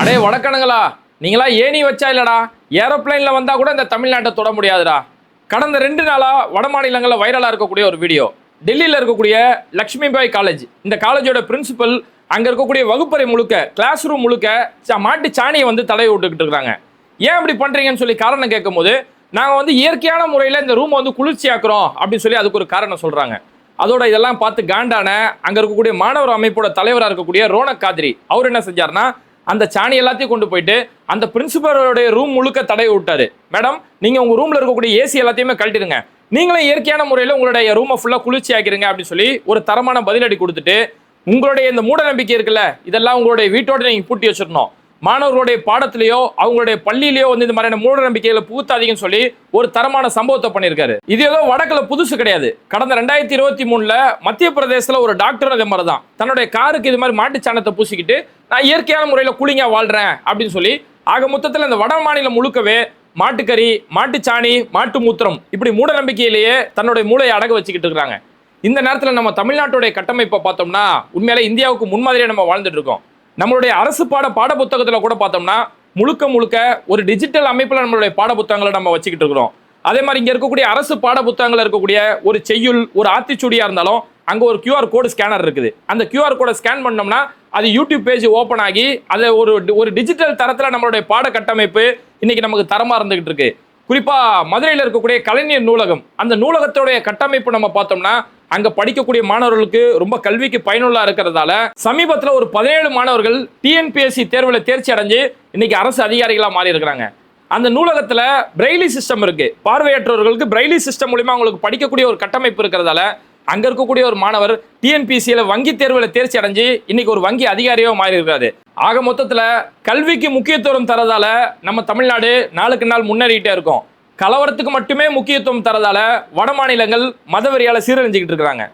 அடே வடக்கணுங்களா நீங்களா ஏணி வச்சா இல்லடா? ஏரோப்ளேன்ல வந்தா கூட இந்த தமிழ்நாட்டை தொட முடியாதுடா. கடந்த ரெண்டு நாளா வட மாநிலங்களில் வைரலா இருக்கக்கூடிய ஒரு வீடியோ. டெல்லியில் இருக்கக்கூடிய லக்ஷ்மிபாய் காலேஜ் இந்த காலேஜோட பிரின்சிபல் அங்க இருக்கக்கூடிய வகுப்பறை முழுக்க கிளாஸ் ரூம் முழுக்க மாட்டு சாணியை வந்து தடவி விட்டுக்கிட்டு இருக்காங்க. ஏன் அப்படி பண்றீங்கன்னு சொல்லி காரணம் கேட்கும்போது நாங்கள் வந்து இயற்கையான முறையில் இந்த ரூமை வந்து குளிர்ச்சியாக்குறோம் அப்படின்னு சொல்லி அதுக்கு ஒரு காரணம் சொல்கிறாங்க அதோட இதெல்லாம் பார்த்து காண்டான அங்கே இருக்கக்கூடிய மாணவர் அமைப்போட தலைவராக இருக்கக்கூடிய ரோனக் காத்ரி அவர் என்ன செஞ்சாருன்னா அந்த சாணி எல்லாத்தையும் கொண்டு போயிட்டு அந்த பிரின்சிபலோடைய ரூம் முழுக்க தடவி விட்டாரு. மேடம் நீங்கள் உங்கள் ரூமில் இருக்கக்கூடிய ஏசி எல்லாத்தையுமே கழட்டிடுங்க. நீங்களும் இயற்கையான முறையில் உங்களுடைய ரூமை ஃபுல்லாக குளிர்ச்சி ஆக்கிருங்க அப்படின்னு சொல்லி ஒரு தரமான பதிலடி கொடுத்துட்டு உங்களுடைய இந்த மூட நம்பிக்கை இருக்குல்ல இதெல்லாம் உங்களுடைய வீட்டோட நீங்கள் பூட்டி வச்சிடணும். மாணவர்களுடைய பாடத்திலேயோ அவங்களுடைய பள்ளியிலேயோ வந்து இந்த மாதிரியான மூட நம்பிக்கைகளை புகுத்தாதீங்கன்னு சொல்லி ஒரு தரமான சம்பவத்தை பண்ணியிருக்காரு. இது ஏதோ வடக்குல புதுசு கிடையாது. கடந்த ரெண்டாயிரத்தி இருபத்தி மூணுல மத்திய பிரதேசத்துல ஒரு டாக்டர் அதே மாதிரி தான் தன்னுடைய காருக்கு இது மாதிரி மாட்டுச்சாணத்தை பூசிக்கிட்டு நான் இயற்கையான முறையில் கூலிங்கா வாழ்றேன் அப்படின்னு சொல்லி ஆக மொத்தத்தில் இந்த வட மாநிலம் முழுக்கவே மாட்டுக்கறி மாட்டுச்சாணி மாட்டு மூத்திரம் இப்படி மூட நம்பிக்கையிலேயே தன்னுடைய மூளையை அடகு வச்சுக்கிட்டு இருக்கிறாங்க. இந்த நேரத்தில் நம்ம தமிழ்நாட்டுடைய கட்டமைப்பை பார்த்தோம்னா உண்மையிலே இந்தியாவுக்கு முன்மாதிரியா நம்ம வாழ்ந்துட்டு இருக்கோம். நம்மளுடைய அரசு பாட பாட புத்தகத்தில் கூட பார்த்தோம்னா முழுக்க முழுக்க ஒரு டிஜிட்டல் அமைப்பில் நம்மளுடைய பாட புத்தகங்களை நம்ம வச்சுக்கிட்டு இருக்கிறோம். அதே மாதிரி இங்கே இருக்கக்கூடிய அரசு பாட புத்தகங்கள் இருக்கக்கூடிய ஒரு செய்யுள் ஒரு ஆத்திச்சூடியாக இருந்தாலும் அங்கே ஒரு கியூஆர் கோடு ஸ்கேனர் இருக்குது. அந்த கியூஆர் கோடை ஸ்கேன் பண்ணோம்னா அது யூடியூப் பேஜ் ஓப்பன் ஆகி அதை ஒரு ஒரு டிஜிட்டல் தரத்தில் நம்மளுடைய பாட கட்டமைப்பு இன்னைக்கு நமக்கு தரமாக இருந்துகிட்டு இருக்கு. குறிப்பாக மதுரையில் இருக்கக்கூடிய கலைஞர் நூலகம். அந்த நூலகத்துடைய கட்டமைப்பு நம்ம பார்த்தோம்னா அங்க படிக்கக்கூடிய மாணவர்களுக்கு ரொம்ப கல்விக்கு பயனுள்ளா இருக்கிறதால சமீபத்தில் ஒரு பதினேழு மாணவர்கள் டிஎன்பிஎஸ்சி தேர்வில் தேர்ச்சி அடைஞ்சு இன்னைக்கு அரசு அதிகாரிகளாக மாறி இருக்கிறாங்க. அந்த நூலகத்தில் பிரெய்லி சிஸ்டம் இருக்கு. பார்வையற்றவர்களுக்கு பிரெய்லி சிஸ்டம் மூலியமா அவங்களுக்கு படிக்கக்கூடிய ஒரு கட்டமைப்பு இருக்கிறதால அங்க இருக்கக்கூடிய ஒரு மாணவர் டிஎன்பிசியில வங்கி தேர்வில் தேர்ச்சி அடைஞ்சு இன்னைக்கு ஒரு வங்கி அதிகாரியாக மாறி இருக்காரு. ஆக மொத்தத்தில் கல்விக்கு முக்கியத்துவம் தரதால நம்ம தமிழ்நாடு நாளுக்கு நாள் முன்னேறிட்டே இருக்கோம். கலவரத்துக்கு மட்டுமே முக்கியத்துவம் தரதால வட மாநிலங்கள் மதவெறியால சீரழிஞ்சுக்கிட்டு இருக்கிறாங்க.